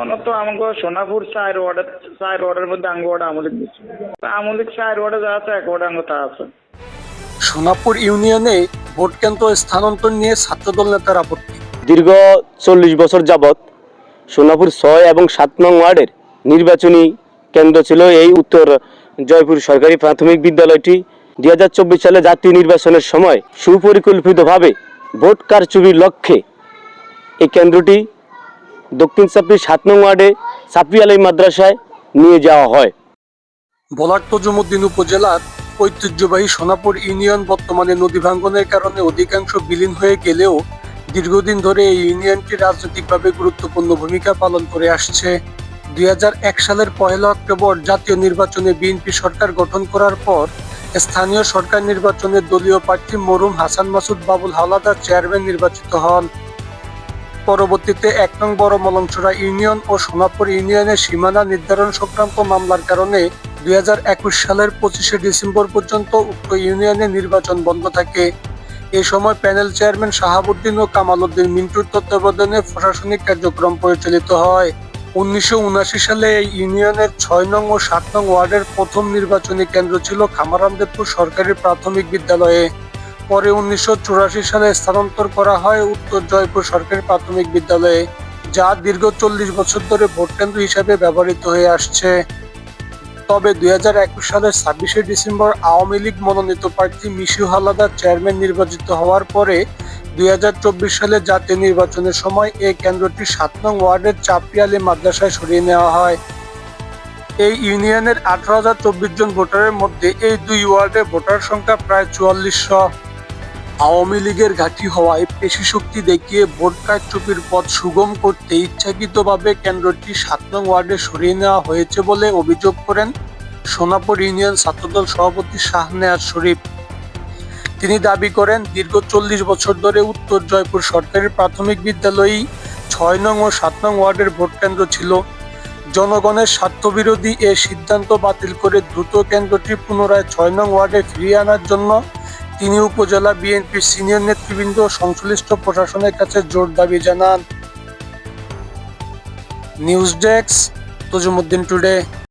অনত আমাকে সোনাপুর চার ওয়ার্ডের চার ওয়ার্ডের মধ্যে আঙ্গ ওয়ার্ড আমলিক দিচ্ছে। আমলিক চার ওয়ার্ডে যা আছে এক ওয়ার্ডে আঙ্গ তা আছে। সোনাপুর ইউনিয়নে ভোট কেন্দ্র স্থানান্তর নিয়ে ছাত্রদল নেতার আপত্তি। দীর্ঘ চল্লিশ বছর যাবৎ সোনাপুর ছয় এবং সাত নং ওয়ার্ডের নির্বাচনী কেন্দ্র ছিল এই উত্তর জয়পুর সরকারি প্রাথমিক বিদ্যালয়টি। দুই হাজার চব্বিশ সালে জাতীয় নির্বাচনের সময় সুপরিকল্পিতভাবে ভোট কারচুপির লক্ষ্যে এই কেন্দ্রটি দক্ষিণ চাপড়ি সাত নং ওয়ার্ডে চাপড়ি আলী মাদ্রাসায় নিয়ে যাওয়া হয়। বলার তজুমুদ্দিন উপজেলার ঐতিহ্যবাহী সোনাপুর ইউনিয়ন বর্তমানে নদী ভাঙ্গনের কারণে অধিকাংশ বিলীন হয়ে গেলেও দীর্ঘদিন ধরে এই ইউনিয়নটি রাজনৈতিকভাবে গুরুত্বপূর্ণ ভূমিকা পালন করে আসছে। দুই হাজার এক সালের পহেলা অক্টোবর জাতীয় নির্বাচনে বিএনপি সরকার গঠন করার পর স্থানীয় সরকার নির্বাচনে দলীয় প্রার্থী মরুম হাসান মাসুদ বাবুল হাওলাদার চেয়ারম্যান নির্বাচিত হন। পরবর্তীতে এক নং বড় মলংচড়া ইউনিয়ন ও সোনাপুর ইউনিয়নের সীমানা নির্ধারণ সংক্রান্ত মামলার কারণে দুই হাজার একুশ সালের পঁচিশে ডিসেম্বর পর্যন্ত উক্ত ইউনিয়নে নির্বাচন বন্ধ থাকে। এ সময় প্যানেল চেয়ারম্যান শাহাবুদ্দিন ও কামাল উদ্দিন মিন্টুর তত্ত্বাবধানে প্রশাসনিক কার্যক্রম পরিচালিত হয়। উনিশশো উনআশি সালে এই ইউনিয়নের ছয় নং ও সাত নং ওয়ার্ডের প্রথম নির্বাচনী কেন্দ্র ছিল খামারামদেবপুর সরকারি প্রাথমিক বিদ্যালয়ে। পরে উনিশশো চুরাশি সালে স্থানান্তর করা হয় উত্তর জয়পুর সরকারি প্রাথমিক বিদ্যালয়ে, যা দীর্ঘ চল্লিশ বছর ধরে ভোটকেন্দ্র হিসাবে ব্যবহৃত হয়ে আসছে। তবে দুই হাজার একুশ সালের ছাব্বিশে ডিসেম্বর আওয়ামী লীগ মনোনীত প্রার্থী মিশু হালাদার চেয়ারম্যান নির্বাচিত হওয়ার পরে দু হাজার চব্বিশ সালে জাতীয় নির্বাচনের সময় এই কেন্দ্রটি সাত নং ওয়ার্ডের চাপিয়ালি মাদ্রাসায় সরিয়ে নেওয়া হয়। এই ইউনিয়নের আঠারো হাজার চব্বিশ জন ভোটারের মধ্যে এই দুই ওয়ার্ডে ভোটার সংখ্যা প্রায় চুয়াল্লিশশো। আওয়ামী লীগের ঘাঁটি হওয়ায় পেশি শক্তি দেখিয়ে ভোট কারচুপির পথ সুগম করতে ইচ্ছাকৃতভাবে কেন্দ্রটি সাত নং ওয়ার্ডে সরিয়ে নেওয়া হয়েছে বলে অভিযোগ করেন সোনাপুর ইউনিয়ন ছাত্রদল সভাপতি শাহনেয়াজ শরীফ। তিনি দাবি করেন, দীর্ঘ চল্লিশ বছর ধরে উত্তর জয়পুর সরকারি প্রাথমিক বিদ্যালয়েই ছয় নং ও সাত নং ওয়ার্ডের ভোট কেন্দ্র ছিল। জনগণের স্বার্থবিরোধী এ সিদ্ধান্ত বাতিল করে দ্রুত কেন্দ্রটি পুনরায় ছয় নং ওয়ার্ডে ফিরিয়ে আনার জন্য তিনি উপজেলা বিএনপির সিনিয়র নেতৃবৃন্দ সংশ্লিষ্ট প্রশাসনের কাছে জোর দাবি জানান। News desk, Tazumuddin today.